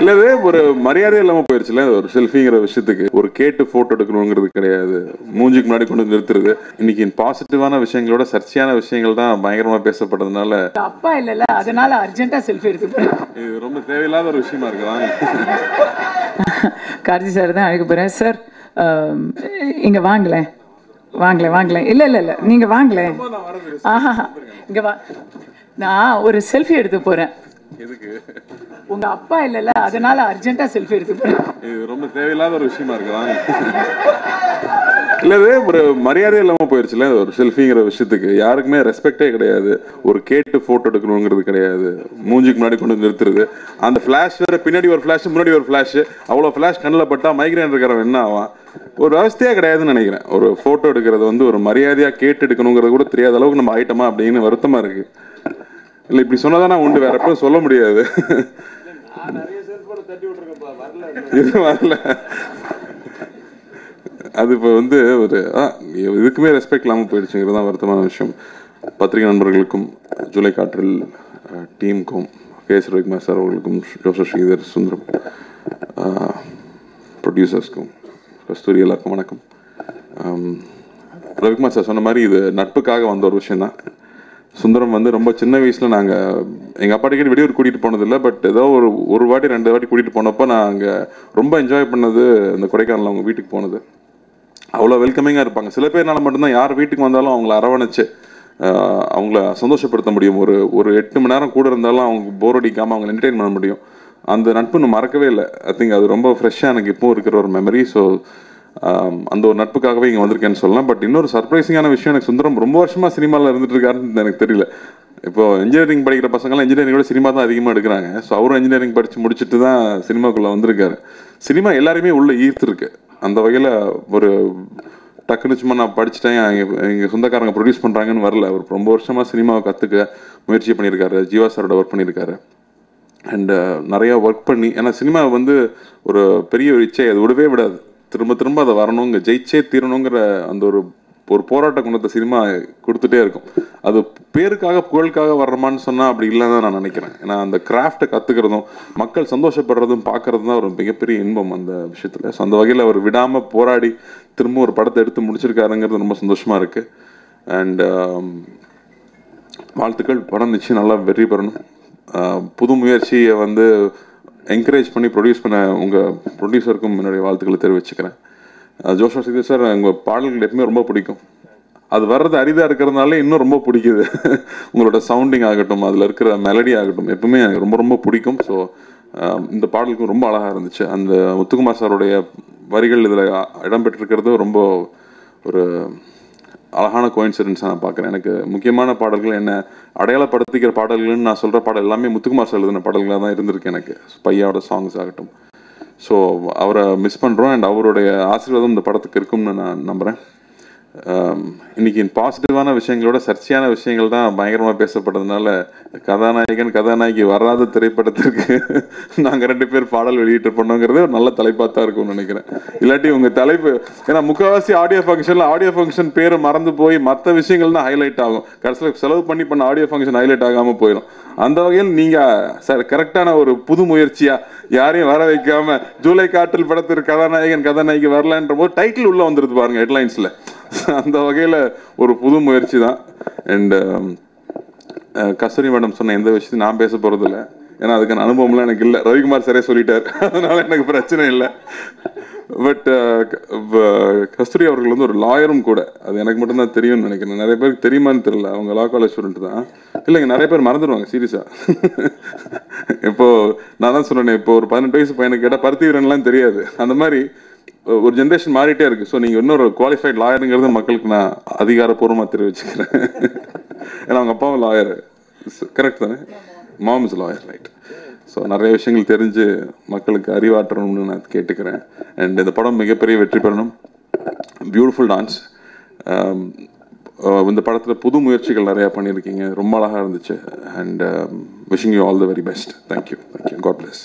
இல்ல இது ஒரு மரியாதை இல்லாம போயிருச்சுல ஒரு செல்ஃபிங்கிற விஷயத்துக்கு. ஒரு கேட்டு போட்டோ எடுக்கணுங்கிறது கிடையாது. மூஞ்சிக்கு முன்னாடி கொண்டு நிறுத்துறது. இன்னைக்கு பாசிட்டிவான விஷயங்களோட சர்ச்சையான விஷயங்கள் தான் பயங்கரமா பேசப்படுறதுனால அப்பா இல்லைல்ல அதனால அர்ஜென்ட்டா செல்ஃபி எடுத்துப்பேன் இது ரொம்ப தேவையில்லாத ஒரு விஷயமா இருக்கு வாங்க. கார்த்தி சார் தான் அழைக்க போறேன். சார் இங்க வாங்களேன். வாங்களேன் வாங்களேன். இல்ல இல்ல இல்ல நீங்க வாங்களேன். ஆஹா இங்க வா. நான் ஒரு செல்ஃபி எடுத்து போறேன். எதுக்கு? உங்க அப்பா இல்லைல்ல அதனால அர்ஜென்ட்டா செல்ஃபி எடுத்து போறேன் இது ரொம்ப தேவையில்லாத ஒரு விஷயமா இருக்கு வாங்க இல்ல இது ஒரு மரியாதை இல்லாம போயிருச்சுல ஒரு செல்ஃபிங்கிற விஷயத்துக்கு. யாருக்குமே ரெஸ்பெக்டே கிடையாது. ஒரு கேட்டு போட்டோ எடுக்கணுங்கிறது கிடையாது. மூஞ்சிக்கு முன்னாடி கொண்டு வந்து நிறுத்துறது. அந்த ஃபிளாஷ் வேற பின்னாடி ஒரு ஃபிளாஷ் முன்னாடி ஒரு ஃபிளாஷ் அவ்வளவு ஃபிளாஷ் கண்ணில் பட்டா மைக்ரேன் இருக்கிறவன் என்ன ஆவான்? ஒரு அவஸ்தையா கிடையாதுன்னு நினைக்கிறேன். ஒரு போட்டோ எடுக்கிறது வந்து ஒரு மரியாதையா கேட்டு எடுக்கணுங்கிறது கூட தெரியாத அளவுக்கு நம்ம ஆயிட்டோமா அப்படின்னு வருத்தமா இருக்கு. இல்லை இப்படி சொன்னதானா உண்டு வேற எப்பவும் சொல்ல முடியாது. இது வரல. அது இப்போ வந்து ஒரு ஆ, இதுக்குமே ரெஸ்பெக்ட் இல்லாமல் போயிடுச்சுங்கிறது தான் வருத்தமான விஷயம். பத்திரிகை நண்பர்களுக்கும் ஜூலை காற்றில் டீமுக்கும் கே எஸ் ரவிக்குமார் சார் அவர்களுக்கும் ஜோசப் ஸ்ரீதர் சுந்தரம் ப்ரொடியூசர்ஸ்க்கும் கஸ்தூரி எல்லாருக்கும் வணக்கம். ரவிக்குமார் சார் சொன்ன மாதிரி இது நட்புக்காக வந்த ஒரு விஷயம்தான். சுந்தரம் வந்து ரொம்ப சின்ன வயசில் நாங்கள் எங்கள் அப்பா டிக்கெட் வெளியூர் கூட்டிகிட்டு போனதில்லை பட் ஏதோ ஒரு ஒரு வாட்டி ரெண்டு வாட்டி கூட்டிகிட்டு போனப்போ நான் அங்கே ரொம்ப என்ஜாய் பண்ணது இந்த கொடைக்கானல் அவங்க வீட்டுக்கு போனது. அவ்வளோ வெல்கமிங்காக இருப்பாங்க. சில பேர்னால மட்டும்தான் யார் வீட்டுக்கு வந்தாலும் அவங்கள அரவணைச்சு அவங்கள சந்தோஷப்படுத்த முடியும். ஒரு ஒரு எட்டு மணி நேரம் கூட இருந்தாலும் அவங்க போர் அடிக்காமல் அவங்களை என்டர்டைன் பண்ண முடியும். அந்த நட்பு நான் மறக்கவே இல்லை. ஐ திங்க் அது ரொம்ப ஃப்ரெஷ்ஷாக எனக்கு இப்போ இருக்கிற ஒரு மெமரி ஸோ அந்த ஒரு நட்புக்காகவே இங்கே வந்திருக்கேன்னு சொல்லலாம். பட் இன்னொரு சர்ப்ரைசிங்கான விஷயம் எனக்கு சுந்தரம் ரொம்ப வருஷமாக சினிமாவில் இருந்துட்டு இருக்காருன்னு எனக்கு தெரியல. இப்போ இன்ஜினியரிங் படிக்கிற பசங்களாம் இன்ஜினியரிங்கோட சினிமா தான் அதிகமாக எடுக்கிறாங்க. ஸோ அவரும் இன்ஜினியரிங் படித்து முடிச்சுட்டு தான் சினிமாக்குள்ளே வந்திருக்காரு. சினிமா எல்லாருமே உள்ளே ஈர்த்துருக்கு. அந்த வகையில் ஒரு டக்குன்னு சும்மா நான் படிச்சுட்டேன் எங்கள் சொந்தக்காரங்க ப்ரொடியூஸ் பண்ணுறாங்கன்னு வரல. அவர் ரொம்ப வருஷமாக சினிமாவை கற்றுக்க முயற்சி பண்ணியிருக்காரு. ஜீவா சாரோட ஒர்க் பண்ணியிருக்காரு. அண்டு நிறையா ஒர்க் பண்ணி ஏன்னா சினிமா வந்து ஒரு பெரிய ஒரு இச்சை அது விடவே விடாது. திரும்ப திரும்ப அதை வரணுங்க ஜெயிச்சே தீரணுங்கிற அந்த ஒரு ஒரு போராட்ட குணத்தை சினிமா கொடுத்துட்டே இருக்கும். அது பேருக்காக புகழுக்காக வர்றமான்னு சொன்னால் அப்படி இல்லைன்னு தான் நான் நினைக்கிறேன். ஏன்னா அந்த கிராஃப்டை கற்றுக்கிறதும் மக்கள் சந்தோஷப்படுறதும் பார்க்கறது தான் ஒரு மிகப்பெரிய இன்பம் அந்த விஷயத்தில். ஸோ அந்த வகையில் அவர் விடாமல் போராடி திரும்ப ஒரு படத்தை எடுத்து முடிச்சிருக்காருங்கிறது ரொம்ப சந்தோஷமா இருக்குது அண்ட் um, வாழ்த்துக்கள். படம் நிச்சயம் நல்லா வெற்றி பெறணும். புது முயற்சியை வந்து என்கரேஜ் பண்ணி ப்ரொடியூஸ் பண்ண உங்கள் ப்ரொடியூசருக்கும் என்னுடைய வாழ்த்துக்களை தெரிவிச்சுக்கிறேன். ஜோஷா சிதி சார் உங்கள் பாடல்கள் எப்பவுமே ரொம்ப பிடிக்கும். அது வர்றது அரிதாக இருக்கிறதுனால இன்னும் ரொம்ப பிடிக்குது. உங்களோட சவுண்டிங் ஆகட்டும் அதில் இருக்கிற மெலடி ஆகட்டும் எப்பவுமே எனக்கு ரொம்ப ரொம்ப பிடிக்கும். ஸோ இந்த பாடலுக்கும் ரொம்ப அழகாக இருந்துச்சு. அந்த முத்துக்குமார் சாருடைய வரிகள் இதில் இடம்பெற்றிருக்கிறது ரொம்ப ஒரு அழகான கோயின்சிடன்ஸாக நான் பார்க்குறேன். எனக்கு முக்கியமான பாடல்கள் என்ன அடையாளப்படுத்திக்கிற பாடல்கள்னு நான் சொல்கிற பாடல் எல்லாமே முத்துக்குமார் சார் எழுதின பாடல்களாக தான் இருந்திருக்கு எனக்கு. பையாவோட சாங்ஸ் ஆகட்டும். ஸோ அவரை மிஸ் பண்ணுறோம் அண்ட் அவருடைய ஆசீர்வாதம் இந்த படத்துக்கு இருக்கும்னு நான் நம்புகிறேன் இன்னைக்கு பாசிட்டிவான விஷயங்களோட சர்ச்சையான விஷயங்கள் தான் பயங்கரமாக பேசப்பட்டதுனால கதாநாயகன் கதாநாயகி வராத திரைப்படத்திற்கு நாங்கள் ரெண்டு பேர் பாடல் வெளியிட்டு பண்ணோங்கிறது ஒரு நல்ல தலைப்பாக தான் இருக்கும்னு நினைக்கிறேன். இல்லாட்டி உங்கள் தலைப்பு ஏன்னா முக்கால்வாசி ஆடியோ ஃபங்க்ஷனில் ஆடியோ ஃபங்க்ஷன் பேரை மறந்து போய் மற்ற விஷயங்கள் தான் ஹைலைட் ஆகும். கடைசியில் செலவு பண்ணி பண்ண ஆடியோ ஃபங்க்ஷன் ஹைலைட் ஆகாமல் போயிடும் அந்த வகையில் நீங்கள் சார் கரெக்டான ஒரு புது முயற்சியாக யாரையும் வர வைக்காமல் ஜூலை காற்றில் படத்திற்கு கதாநாயகன் கதாநாயகி வரலான்ற போது டைட்டில் உள்ளே வந்துடுது பாருங்கள் ஹெட்லைன்ஸில் அந்த வகையில் ஒரு புது முயற்சி தான் um, அண்ட் கஸ்தூரி மேடம் சொன்ன எந்த விஷயத்தையும் நான் பேச போகிறதில்ல ஏன்னா அதுக்கான அனுபவம்லாம் எனக்கு இல்லை. ரவிக்குமார் சரியா சொல்லிட்டார். அதனால எனக்கு பிரச்சனை இல்லை. பட் கஸ்தூரி அவர்கள் வந்து ஒரு லாயரும் கூட. அது எனக்கு மட்டும்தான் தெரியும்னு நினைக்கிறேன். நிறைய பேருக்கு தெரியுமான்னு தெரியல. அவங்க லா காலேஜ் ஸ்டூடெண்ட் தான். இல்லைங்க நிறைய பேர் மறந்துடுவாங்க சீரியஸாக இப்போ நான் தான் சொன்னேன் இப்போ ஒரு பதினெட்டு வயசு பையனை கேட்டால் பருத்தி வீரன்லாம் தெரியாது. அந்த மாதிரி ஒரு ஜென்ரேஷன் மாறிட்டே இருக்கு. ஸோ நீங்கள் இன்னொரு குவாலிஃபைட் லாயருங்கிறது மக்களுக்கு நான் அதிகாரப்பூர்வமாக தெரிவிச்சுக்கிறேன். ஏன்னா அவங்க அப்பாவும் லாயர் கரெக்ட் தானே? மாம்ஸ் லாயர் ரைட் ஸோ நிறைய விஷயங்கள் தெரிஞ்சு மக்களுக்கு அறிவாற்றணும்னு நான் கேட்டுக்கிறேன். அண்ட் இந்த படம் மிகப்பெரிய வெற்றி பெறணும். பியூட்டிஃபுல் டான்ஸ் um, uh, இந்த படத்தில் புது முயற்சிகள் நிறையா பண்ணியிருக்கீங்க. ரொம்ப அழகாக இருந்துச்சு. And wishing you all the very best thank you thank you God bless